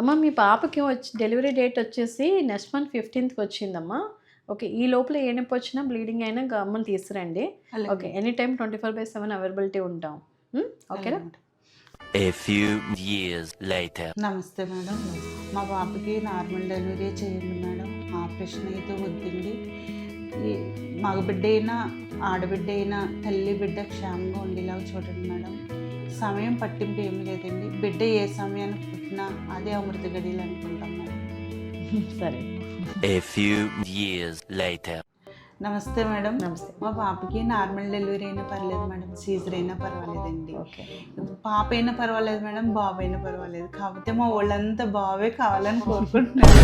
అమ్మ మీ పాపకి వచ్చి డెలివరీ డేట్ వచ్చేసి నెక్స్ట్ మంత్ ఫిఫ్టీన్త్కి వచ్చిందమ్మా. ఓకే ఈ లోపల ఏ నొప్పి వచ్చినా బ్లీడింగ్ అయినా గమ్మని తీసుకురండి. Okay any time twenty four by seven availability ఉంటాం? ఓకేనా? A few years later. నమస్తే మేడం. మా పాపకి నార్మల్ డెలివరీ చేయండి మేడం. ఆపరేషన్ అయితే వద్దండి. ఈ మగబిడ్డ అయినా ఆడబిడ్డ అయినా తల్లి బిడ్డ క్షేమంగా ఉండేలాగా చూడండి మేడం. సమయం పట్టింపు ఏమీ లేదండి. బిడ్డ ఏ సమయానికి పుట్టినా అదే అమృత గడియలు అనుకుంటాం సరే. A few years later. నమస్తే మేడం. నమస్తే. మా పాపకి నార్మల్ డెలివరీ అయినా పర్లేదు మేడం. సీజర్ అయినా పర్వాలేదండి. ఓకే. పాప అయినా పర్వాలేదు మేడం బాబు అయినా పర్వాలేదు. కాకపోతే మా వాళ్ళంతా బావే కావాలని కోరుకుంటున్నారు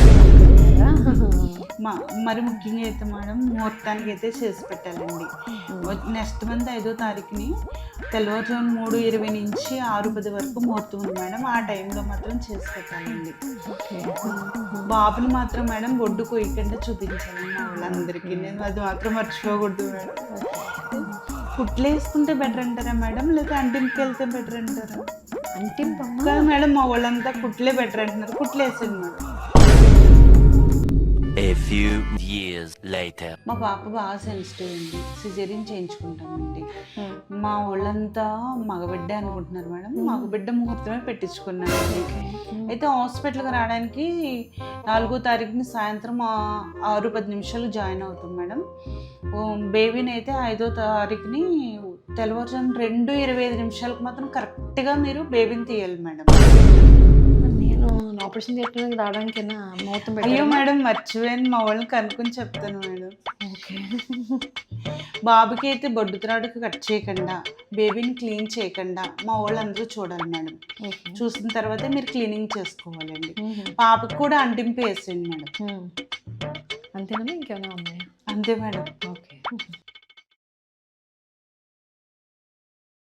మా మరి ముఖ్యంగా అయితే మేడం ముహూర్తానికి అయితే చేసి పెట్టాలండి. నెక్స్ట్ మంత్ ఐదో తారీఖుని తెల్లవారుజాము మూడు ఇరవై నుంచి ఆరు పది వరకు ముహూర్తం ఉంది మేడం. ఆ టైంలో మాత్రం చేసి పెట్టాలండి. బాబుని మాత్రం మేడం ఒడ్డు కొయ్యకుండా చూపించాలి వాళ్ళందరికీ. నేను అది మాత్రం మర్చిపోకూడదు మేడం. కుట్లు వేసుకుంటే బెటర్ అంటారా మేడం? లేదా అంటింపుకి వెళ్తే బెటర్ అంటారా? కాదు మేడం మా వాళ్ళంతా కుట్లే బెటర్ అంటున్నారు. కుట్లు మేడం. Few years later. మా పాప బాగా సెన్సిటివ్ అండి. సిజేరియన్ చేయించుకుంటామండి. హ్మ్. మా వాళ్ళంతా మగబిడ్డ అనుకుంటున్నారు మేడం. మగబిడ్డ ముహూర్తమే పెట్టించుకున్నానండి అయితే హాస్పిటల్కి రావడానికి నాలుగో తారీఖుని సాయంత్రం ఆరు పది నిమిషాలు జాయిన్ అవుతాం మేడం. బేబీని అయితే ఐదో తారీఖుని తెల్లవారుజాము రెండు ఇరవై ఐదు నిమిషాలకు మాత్రం కరెక్ట్గా మీరు బేబీని తీయాలి మేడం. నేను ఆపరేషన్ చేయడానికి రావడానికైనా ముహూర్తం అయ్యో? మేడం మర్చిపోయాను. మా వాళ్ళని కనుక్కొని చెప్తాను మేడం. ఓకే. బాబుకి అయితే బొడ్డు త్రాడుకు కట్ చేయకుండా బేబీని క్లీన్ చేయకుండా మా వాళ్ళందరూ చూడాలి మేడం. ఓకే. చూసిన తర్వాత మీరు క్లీనింగ్ చేసుకోవాలండి. పాపకు కూడా అంటింపు వేసేయండి మేడం. అంతేనా? ఇంకేమైనా ఉన్నాయా? అంతే మేడం.